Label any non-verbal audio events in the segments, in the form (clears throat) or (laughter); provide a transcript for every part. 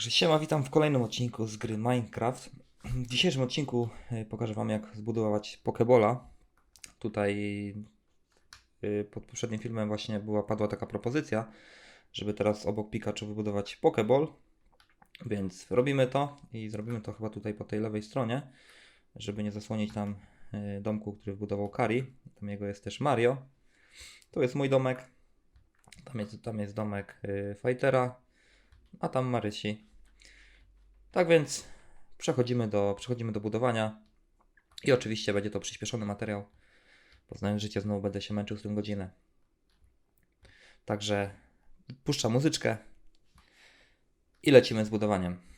Także siema, witam w kolejnym odcinku z gry Minecraft. W dzisiejszym odcinku e, pokażę Wam jak zbudować Pokebola. Tutaj e, pod poprzednim filmem właśnie była, padła taka propozycja, żeby teraz obok Pikachu wybudować Pokeball. Więc robimy to i zrobimy to chyba tutaj po tej lewej stronie, żeby nie zasłonić nam e, domku, który wybudował Kari. Tam jego jest też Mario. Tu jest mój domek. Tam jest, tam jest domek Fightera, a tam Marysi. Tak więc przechodzimy do, przechodzimy do budowania i oczywiście będzie to przyspieszony materiał, bo znając życie znowu będę się męczył z tym godzinę. Także puszczam muzyczkę i lecimy z budowaniem.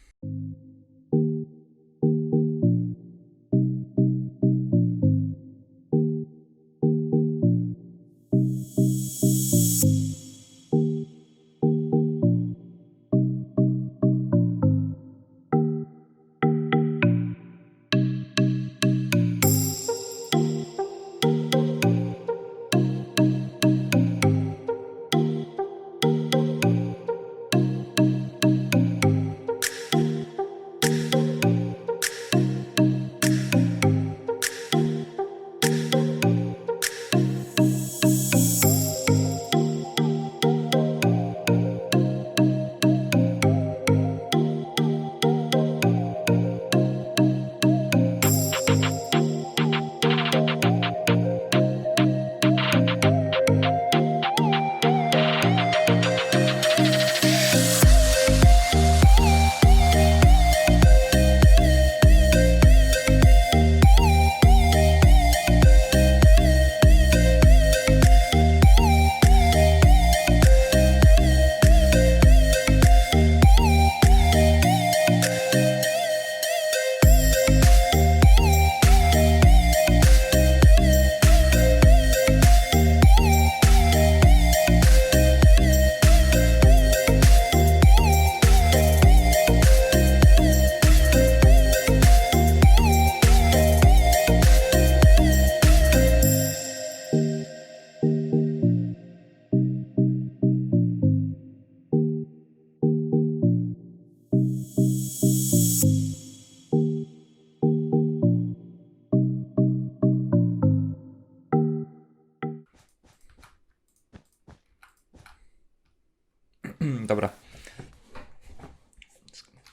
Dobra.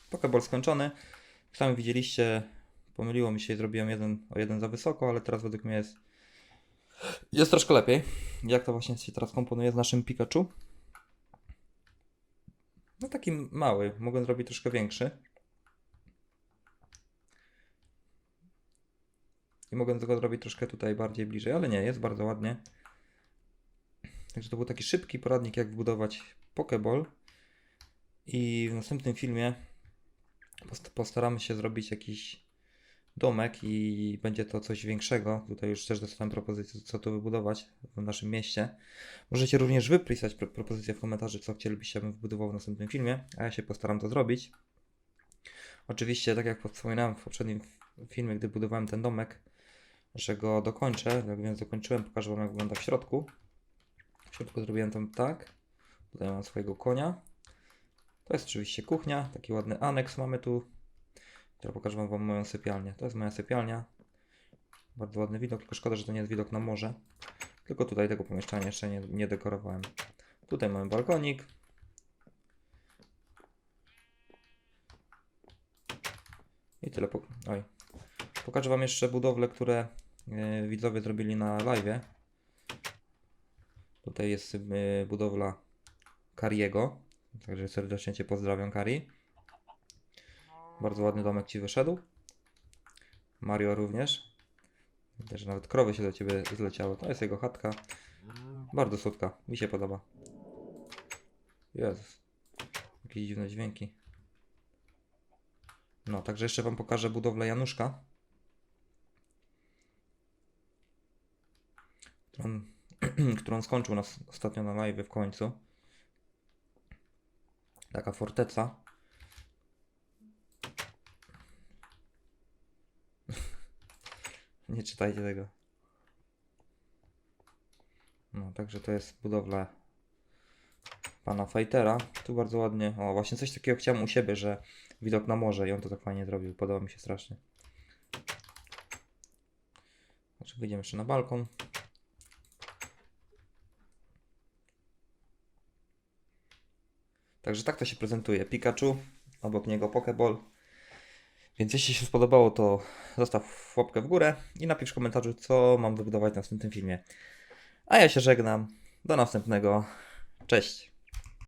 Pokeball skończony. Jak sami widzieliście, pomyliło mi się i zrobiłem jeden o jeden za wysoko, ale teraz według mnie jest, jest troszkę lepiej. Jak to właśnie się teraz komponuje z naszym Pikachu? No taki mały, mogę zrobić troszkę większy. I mogę tego zrobić troszkę tutaj bardziej bliżej, ale nie, jest bardzo ładnie. Także to był taki szybki poradnik, jak wbudować Pokeball. I w następnym filmie post- postaramy się zrobić jakiś domek i będzie to coś większego. Tutaj już też dostałem propozycję, co tu wybudować w naszym mieście. Możecie również wypisać pro- propozycje w komentarzu, co chcielibyście, abym wybudował w następnym filmie, a ja się postaram to zrobić. Oczywiście, tak jak wspominałem w poprzednim filmie, gdy budowałem ten domek, że go dokończę, jak więc dokończyłem, pokażę Wam jak wygląda w środku. W środku zrobiłem tam tak. Tutaj mam swojego konia. To jest oczywiście kuchnia, taki ładny aneks mamy tu. Teraz pokażę Wam moją sypialnię. To jest moja sypialnia. Bardzo ładny widok, tylko szkoda, że to nie jest widok na morze. Tylko tutaj tego pomieszczenia jeszcze nie, nie dekorowałem. Tutaj mamy balkonik. I tyle. Po... Oj. Pokażę Wam jeszcze budowle, które yy, widzowie zrobili na live. Tutaj jest yy, budowla Kariego. Także serdecznie Cię pozdrawiam, Kari. Bardzo ładny domek Ci wyszedł. Mario również. Widzę, że nawet krowy się do Ciebie zleciały. To jest jego chatka. Bardzo słodka. Mi się podoba. Jezus. Jakieś dziwne dźwięki. No, także jeszcze Wam pokażę budowlę Januszka. Którą, (clears throat) którą skończył nas ostatnio na live w końcu. Taka forteca. (laughs) Nie czytajcie tego. No, także to jest budowla pana Fightera. Tu bardzo ładnie. O, właśnie coś takiego chciałem u siebie, że widok na morze i on to tak fajnie zrobił. Podoba mi się strasznie. Znaczy wyjdziemy jeszcze na balkon. Także tak to się prezentuje. Pikachu, obok niego Pokeball. Więc jeśli się spodobało, to zostaw łapkę w górę i napisz w komentarzu, co mam wybudować w następnym filmie. A ja się żegnam. Do następnego. Cześć.